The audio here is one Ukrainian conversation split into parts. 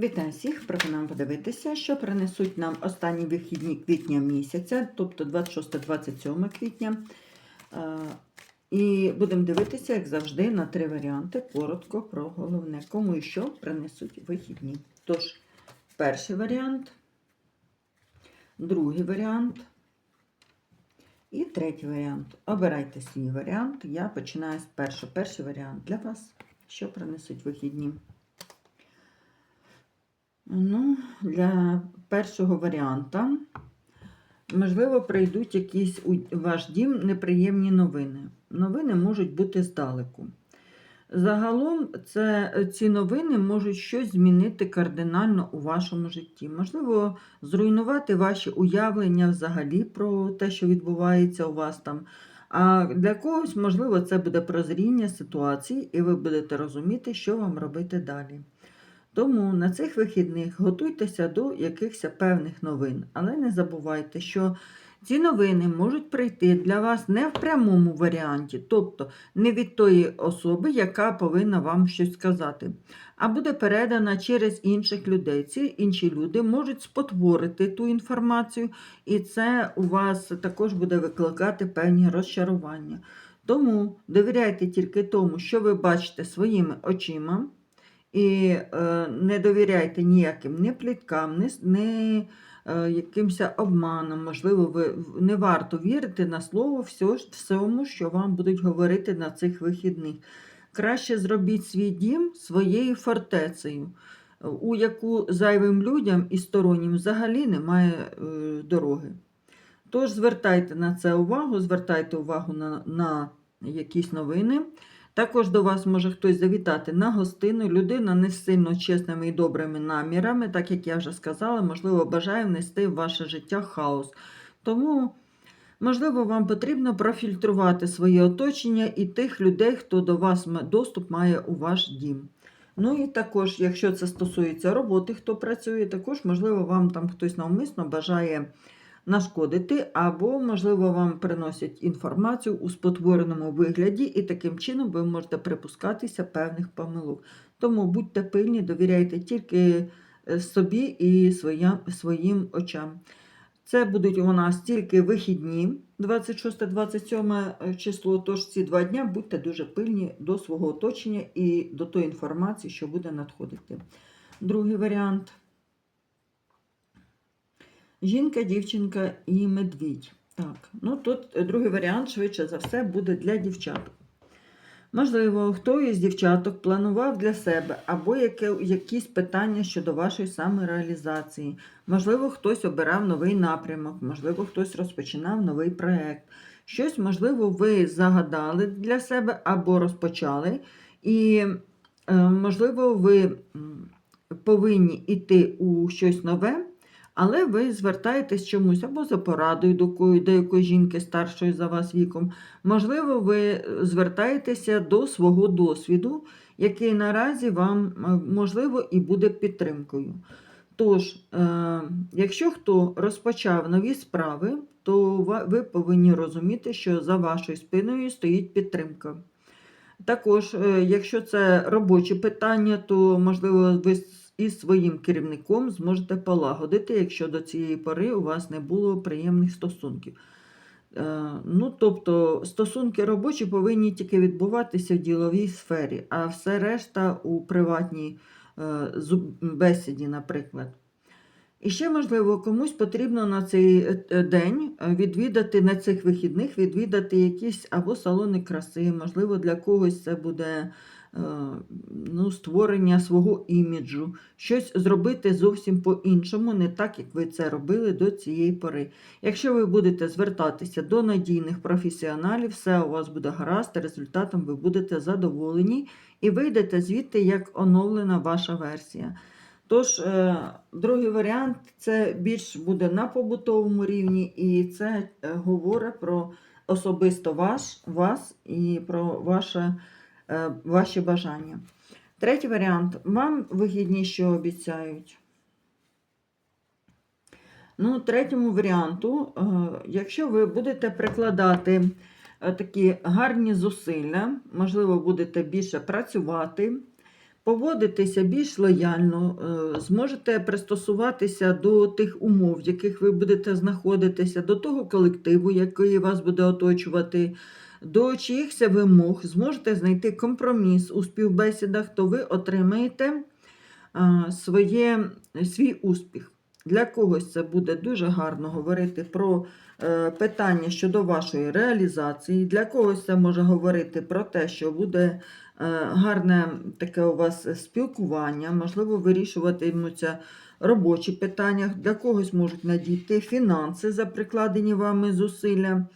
Вітаю всіх! Пропонуємо подивитися, що принесуть нам останні вихідні квітня місяця, тобто 26-27 квітня. Е, І будемо дивитися, як завжди, на три варіанти. Коротко про головне, кому і що принесуть вихідні. Тож, перший варіант, другий варіант і третій варіант. Обирайте свій варіант. Я починаю з першого. Перший варіант для вас, що принесуть вихідні. Ну, для першого варіанта, можливо, прийдуть якісь у ваш дім неприємні новини. Новини можуть бути здалеку. Загалом, це, ці новини можуть щось змінити кардинально у вашому житті. Можливо, зруйнувати ваші уявлення взагалі про те, що відбувається у вас там. А для когось, можливо, це буде прозріння ситуації, і ви будете розуміти, що вам робити далі. Тому на цих вихідних готуйтеся до якихось певних новин, але не забувайте, що ці новини можуть прийти для вас не в прямому варіанті, тобто не від тої особи, яка повинна вам щось сказати, а буде передана через інших людей. Ці інші люди можуть спотворити ту інформацію, і це у вас також буде викликати певні розчарування. Тому довіряйте тільки тому, що ви бачите своїми очима. І е, не довіряйте ніяким ні пліткам, с- ні е, якимось обманам. Можливо, ви не варто вірити на слово всьо всьому, що вам будуть говорити на цих вихідних. Краще зробіть свій дім своєю фортецею, у яку зайвим людям і стороннім взагалі немає е, дороги. Тож звертайте на це увагу, звертайте увагу на, на якісь новини. Також до вас може хтось завітати на гостину. Людина не сильно чесними і добрими намірами, так як я вже сказала, можливо, бажає внести в ваше життя хаос. Тому, можливо, вам потрібно профільтрувати своє оточення і тих людей, хто до вас доступ має у ваш дім. Ну і також, якщо це стосується роботи, хто працює, також, можливо, вам там хтось навмисно бажає нашкодити, або, можливо, вам приносять інформацію у спотвореному вигляді, і таким чином ви можете припускатися певних помилок. Тому будьте пильні, довіряйте тільки е, собі і своя, своїм очам. Це будуть у нас тільки вихідні, 26-27 число. Тож ці два дня будьте дуже пильні до свого оточення і до тої інформації, що буде надходити. Другий варіант. Жінка, дівчинка і медвідь. Так, ну тут е, другий варіант, швидше за все, буде для дівчаток. Можливо, хто із дівчаток планував для себе або яке, якісь питання щодо вашої самореалізації. Можливо, хтось обирав новий напрямок, можливо, хтось розпочинав новий проєкт. Щось, можливо, ви загадали для себе або розпочали, і, е, можливо, ви повинні йти у щось нове, але ви звертаєтесь чомусь або за порадою до якої- жінки старшої за вас віком. Можливо, ви е, звертаєтеся до свого досвіду, який наразі вам, е, можливо, і буде підтримкою. Тож, е, якщо хто розпочав нові справи, то ви повинні розуміти, що за вашою спиною стоїть підтримка. Також, якщо це робочі питання, то можливо ви із своїм керівником зможете полагодити, якщо до цієї пори у вас не було приємних стосунків. Е, Ну, тобто стосунки робочі повинні тільки відбуватися в діловій сфері, а все решта у приватній е, бесіді, наприклад. І ще, можливо, комусь потрібно на цей е, день відвідати на цих вихідних, відвідати якісь або салони краси, можливо, для когось це буде ну, створення свого іміджу, щось зробити зовсім по-іншому, не так, як ви це робили до цієї пори. Якщо ви будете звертатися до надійних професіоналів, все у вас буде гаразд, результатом ви будете задоволені і вийдете звідти як оновлена ваша версія. Тож, е, другий варіант це більш буде на побутовому рівні, і це е, говорить про особисто ваш, вас і про ваше, е, ваші бажання. Третій варіант. Вам вигідні, що обіцяють. Ну, третьому варіанту, е, якщо ви будете прикладати е, такі гарні зусилля, можливо, будете більше працювати, поводитеся більш лояльно, е, зможете пристосуватися до тих умов, в яких ви будете знаходитися, до того колективу, який вас буде оточувати, до чиїхся вимог, зможете знайти компроміс у співбесідах, то ви отримаєте своє, свій успіх. Для когось це буде дуже гарно говорити про е, питання щодо вашої реалізації. Для когось це може говорити про те, що буде е, гарне таке у вас спілкування, можливо, вирішуватимуться робочі питання. Для когось можуть надійти фінанси за прикладені вами зусилля.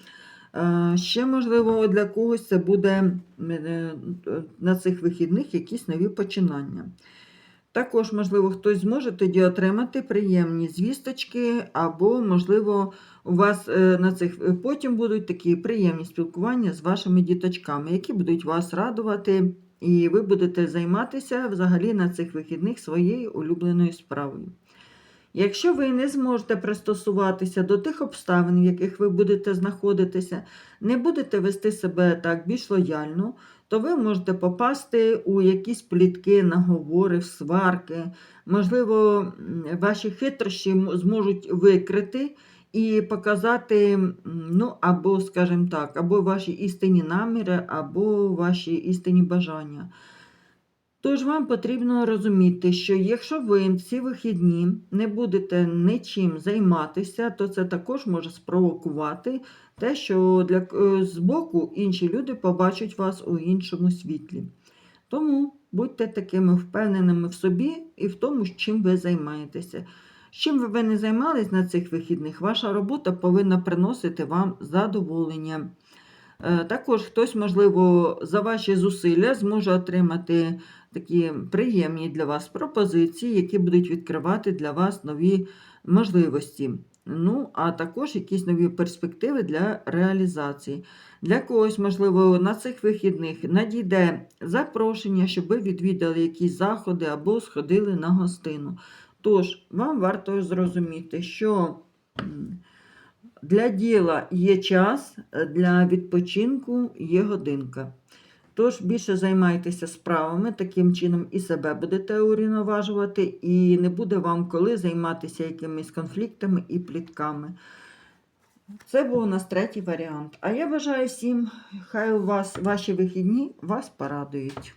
Ще, можливо, для когось це буде е, на цих вихідних якісь нові починання. Також, можливо, хтось зможе тоді отримати приємні звісточки, або, можливо, у вас е, на цих е, потім будуть такі приємні спілкування з вашими діточками, які будуть вас радувати, і ви будете займатися взагалі на цих вихідних своєю улюбленою справою. Якщо ви не зможете пристосуватися до тих обставин, в яких ви будете знаходитися, не будете вести себе так більш лояльно, то ви можете попасти у якісь плітки, наговори, сварки. Можливо, ваші хитрощі зможуть викрити і показати, ну, або, скажімо так, або ваші істинні наміри, або ваші істинні бажання. Тож вам потрібно розуміти, що якщо ви ці вихідні не будете нічим займатися, то це також може спровокувати те, що для, е, збоку інші люди побачать вас у іншому світлі. Тому будьте такими впевненими в собі і в тому, чим ви займаєтеся. З Чим ви не займались на цих вихідних, ваша робота повинна приносити вам задоволення. Е, Також хтось, можливо, за ваші зусилля зможе отримати такі приємні для вас пропозиції, які будуть відкривати для вас нові можливості. Ну, а також якісь нові перспективи для реалізації. Для когось, можливо, на цих вихідних надійде запрошення, щоб ви відвідали якісь заходи або сходили на гостину. Тож, вам варто зрозуміти, що для діла є час, е, для відпочинку є годинка. Тож більше займайтеся справами, таким чином і себе будете урівноважувати, і не буде вам коли займатися якимись конфліктами і плітками. Це був у нас третій варіант. А я бажаю всім, хай у вас ваші вихідні вас порадують.